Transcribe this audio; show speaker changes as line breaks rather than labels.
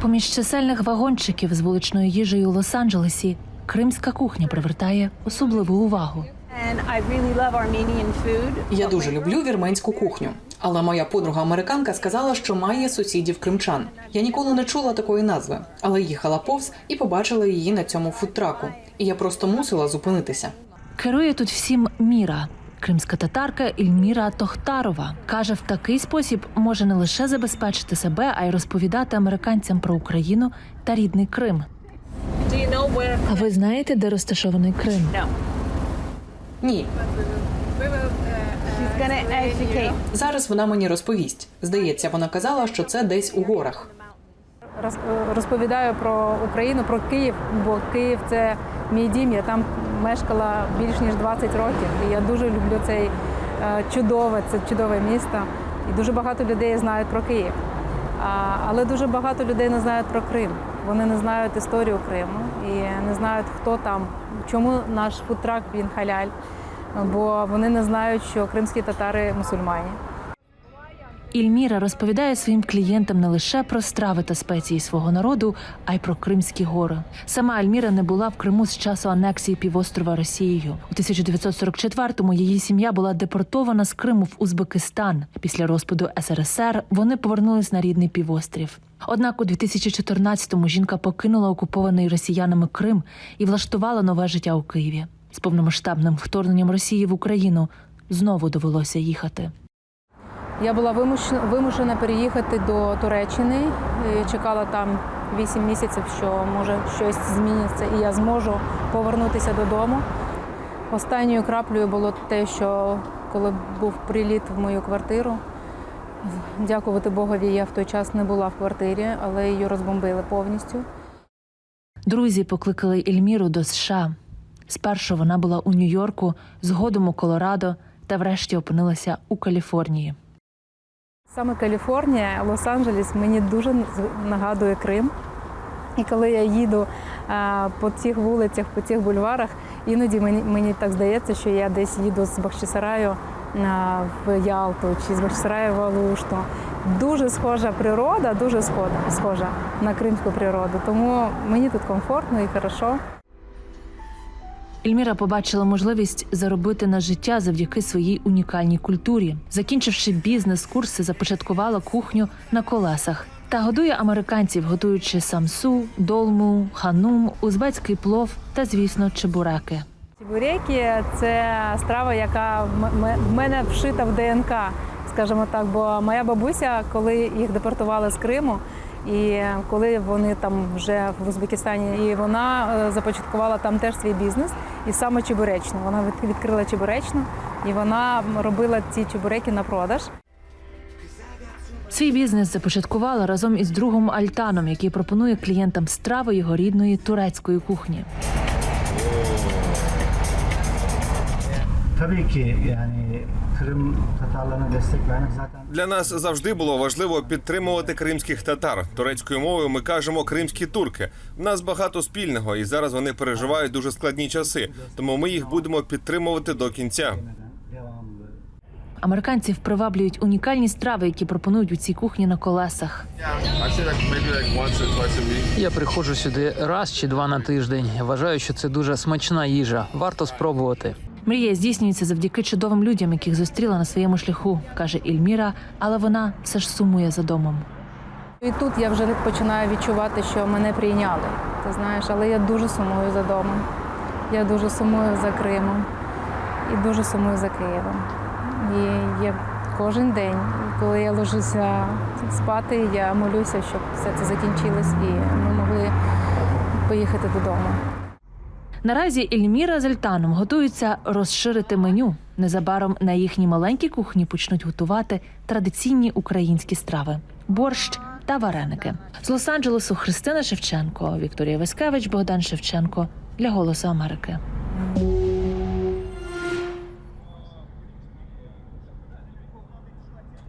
Поміж чисельних вагончиків з вуличною їжею у Лос-Анджелесі кримська кухня привертає особливу увагу.
Я дуже люблю вірменську кухню. Але моя подруга американка сказала, що має сусідів кримчан. Я ніколи не чула такої назви, але їхала повз і побачила її на цьому фудтраку. І я просто мусила зупинитися.
Керує тут всім Міра. Кримська татарка Ільміра Тохтарова каже, в такий спосіб може не лише забезпечити себе, а й розповідати американцям про Україну та рідний Крим. А ви знаєте, де розташований Крим?
Ні, зараз вона мені розповість. Здається, вона казала, що це десь у горах.
Роз- розповідаю про Україну, про Київ, бо Київ це мій дім. Я там мешкала більш ніж 20 років. І я дуже люблю цей е, чудове, це чудове місто. І дуже багато людей знають про Київ. Але дуже багато людей не знають про Крим. Вони не знають історію Криму і не знають, хто там, чому наш фудтрак він халяль. Бо вони не знають, що кримські татари мусульмані.
Ільміра розповідає своїм клієнтам не лише про страви та спеції свого народу, а й про Кримські гори. Сама Альміра не була в Криму з часу анексії півострова Росією. У 1944-му її сім'я була депортована з Криму в Узбекистан. Після розпаду СРСР вони повернулись на рідний півострів. Однак у 2014-му жінка покинула окупований росіянами Крим і влаштувала нове життя у Києві. З повномасштабним вторгненням Росії в Україну знову довелося їхати.
Я була вимушена, вимушена переїхати до Туреччини. І Чекала там 8 місяців, що може щось зміниться, і я зможу повернутися додому. Останньою краплею було те, що коли був приліт в мою квартиру, дякувати Богові, я в той час не була в квартирі, але її розбомбили повністю.
Друзі покликали Ельміру до США. Спершу вона була у Нью-Йорку, згодом у Колорадо та врешті опинилася у Каліфорнії.
Саме Каліфорнія, Лос-Анджелес мені дуже нагадує Крим. І коли я їду по цих вулицях, по цих бульварах, іноді мені, мені так здається, що я десь їду з Бахчисараю в Ялту чи з Бахчисараю в Алушту. Дуже схожа природа, дуже схожа на кримську природу. Тому мені тут комфортно і хорошо.
Ельміра побачила можливість заробити на життя завдяки своїй унікальній культурі. Закінчивши бізнес-курси, започаткувала кухню на колесах та годує американців, готуючи самсу, долму, ханум, узбецький плов та, звісно, чебуреки.
Чебуреки – це страва, яка в мене вшита в ДНК, скажімо так. Бо моя бабуся, коли їх депортували з Криму, і коли вони там вже в Узбекистані, і вона е, започаткувала там теж свій бізнес, і саме чебуречну. Вона від- відкрила чебуречну, і вона робила ці чебуреки на продаж.
Свій бізнес започаткувала разом із другом Альтаном, який пропонує клієнтам страви його рідної турецької кухні.
Tabii ki yani Kırım Tatarlarına destek vermek zaten
Для нас завжди було важливо підтримувати кримських татар. Турецькою мовою ми кажемо кримські турки. В нас багато спільного, і зараз вони переживають дуже складні часи. Тому ми їх будемо підтримувати до кінця.
Американців приваблюють унікальні страви, які пропонують у цій кухні на колесах.
Я приходжу сюди раз чи два на тиждень. Вважаю, що це дуже смачна їжа. Варто спробувати.
Мрія здійснюється завдяки чудовим людям, яких зустріла на своєму шляху, каже Ільміра, але вона все ж сумує за домом.
І тут я вже починаю відчувати, що мене прийняли. Ти знаєш, але я дуже сумую за домом. Я дуже сумую за Кримом і дуже сумую за Києвом. І я кожен день, коли я ложуся спати, я молюся, щоб все це закінчилось і ми могли поїхати додому.
Наразі Ельміра з Альтаном готуються розширити меню. Незабаром на їхній маленькій кухні почнуть готувати традиційні українські страви борщ та вареники. З Лос-Анджелесу Христина Шевченко, Вікторія Васькевич, Богдан Шевченко для Голосу Америки.